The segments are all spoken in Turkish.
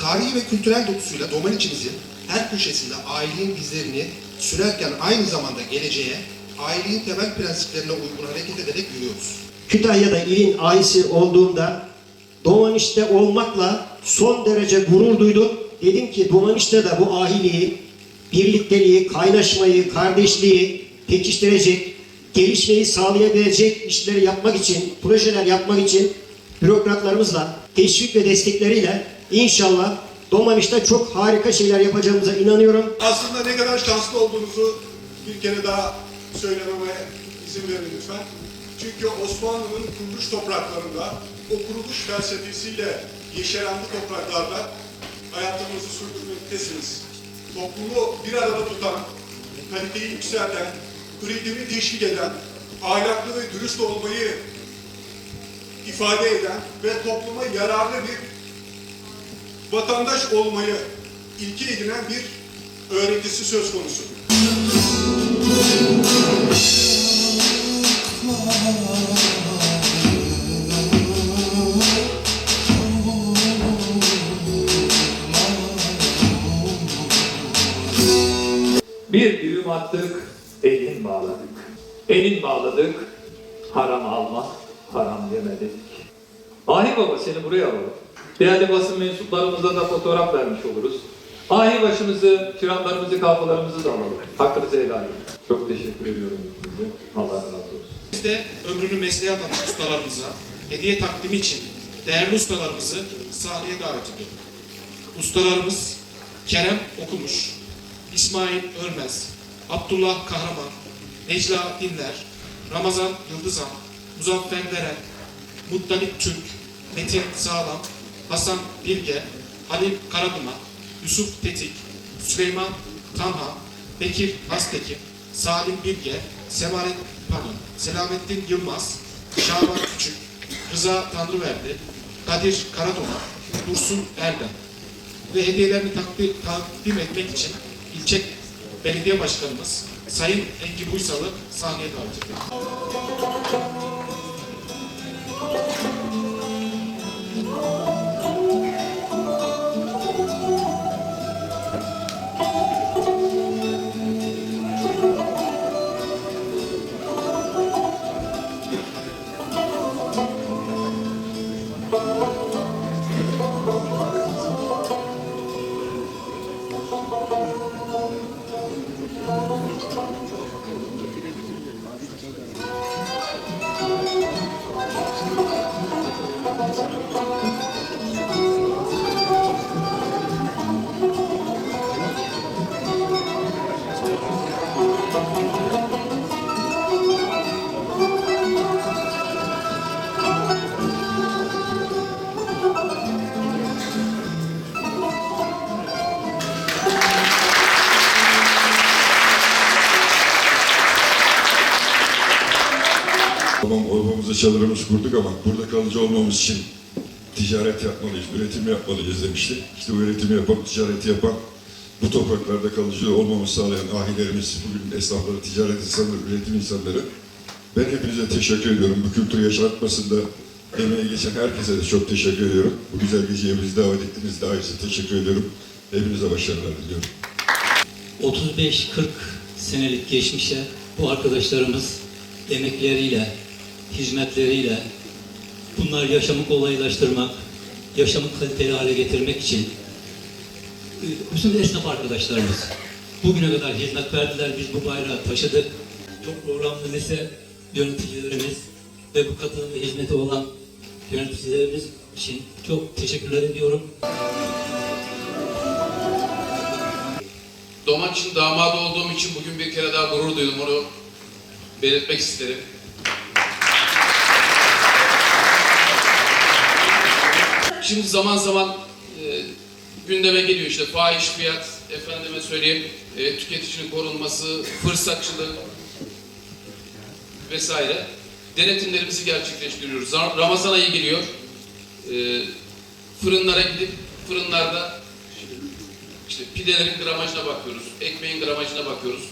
Tarihi ve kültürel dokusuyla Doman Domaniç'imizin her köşesinde ailenin izlerini sürerken aynı zamanda geleceğe, ailenin temel prensiplerine uygun hareket ederek yürüyoruz. Kütahya'da ilin aisi olduğumda Domaniç'te olmakla son derece gurur duydum Dedim ki Domaniş'te de bu ahiliği, birlikteliği, kaynaşmayı, kardeşliği pekiştirecek, gelişmeyi sağlayabilecek işleri yapmak için, projeler yapmak için bürokratlarımızla, teşvik ve destekleriyle inşallah Domaniş'te çok harika şeyler yapacağımıza inanıyorum. Aslında ne kadar şanslı olduğunuzu bir kere daha söylememe izin verin lütfen. Çünkü Osmanlı'nın kuruluş topraklarında o kuruluş felsefesiyle yeşeren bu topraklarda hayatınızı sürdürmektesiniz. Toplumu bir arada tutan, kaliteyi yükselten, üretimi teşvik eden, ahlaklı ve dürüst olmayı ifade eden ve topluma yararlı bir vatandaş olmayı ilke edinen bir öğretisi söz konusu. Bir düğüm attık, elin bağladık. Elin bağladık, haram alma, haram yemedik. Ahi Baba seni buraya alalım. Değerli basın mensuplarımıza da fotoğraf vermiş oluruz. Ahi başımızı, çıraklarımızı, kafalarımızı da alalım. Hakkınızı helal edin. Çok teşekkür ediyorum. Allah razı olsun. Biz de ömrünü mesleğe adamış ustalarımıza hediye takdimi için değerli ustalarımızı sahneye davet ediyorum. Ustalarımız Kerem Okumuş, İsmail Ölmez, Abdullah Kahraman, Necla Dinler, Ramazan Yıldızan, Muzaffer Deren, Muttalip Türk, Metin Sağlam, Hasan Bilge, Halil Karaduman, Yusuf Tetik, Süleyman Tanha, Bekir Hastekin, Salim Bilge, Semaret Pardon, Selamettin Yılmaz, Şaban Küçük, Rıza Tanrıverdi, Kadir Karadoğan, Dursun Erdem. Ve hediyelerini takdim etmek için ilçe belediye başkanımız Sayın Engin Uysal'ı sahneye davet ediyorum. Tamam oymamızı çadırımızı kurduk ama burada kalıcı olmamız için ticaret yapmalıyız, üretim yapmalıyız demişti. İşte bu üretimi yapan, ticareti yapan, bu topraklarda kalıcı olmamızı sağlayan ahilerimiz, bugün esnafları, ticaret insanları, üretim insanları. Ben hepinize teşekkür ediyorum. Bu kültürü yaşatmasında emeği geçen herkese de çok teşekkür ediyorum. Bu güzel geceye bizi davet ettiğiniz daha için teşekkür ediyorum. Hepinize başarılar diliyorum. 35-40 senelik geçmişe bu arkadaşlarımız emekleriyle, hizmetleriyle bunlar yaşamı kolaylaştırmak, yaşamı kaliteli hale getirmek için e, bütün esnaf arkadaşlarımız bugüne kadar hizmet verdiler. Biz bu bayrağı taşıdık. Çok programlı lise yöneticilerimiz ve bu katılım ve hizmeti olan yöneticilerimiz için çok teşekkürler ediyorum. Doman için damadı olduğum için bugün bir kere daha gurur duydum. Onu belirtmek isterim. Şimdi zaman zaman e, gündeme geliyor işte fahiş fiyat, efendime söyleyeyim, e, tüketicinin korunması, fırsatçılık vesaire. Denetimlerimizi gerçekleştiriyoruz. Ra- Ramazan ayı geliyor. E, fırınlara gidip fırınlarda işte pidelerin gramajına bakıyoruz, ekmeğin gramajına bakıyoruz.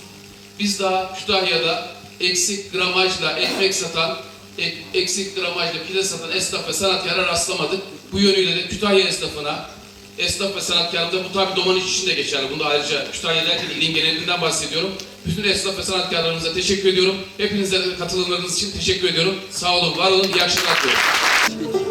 Biz daha Kütahya'da eksik gramajla ekmek satan, ek- eksik gramajla pide satan esnaf ve sanatkara rastlamadık. Bu yönüyle de Kütahya esnafına esnaf ve sanatkarlarımıza bu tabi Domaniç için de geçerli. Bunu da ayrıca Kütahya derken ilin genelinden bahsediyorum. Bütün esnaf ve sanatkarlarımıza teşekkür ediyorum. Hepinize katılımlarınız için teşekkür ediyorum. Sağ olun, var olun, iyi akşamlar diliyorum.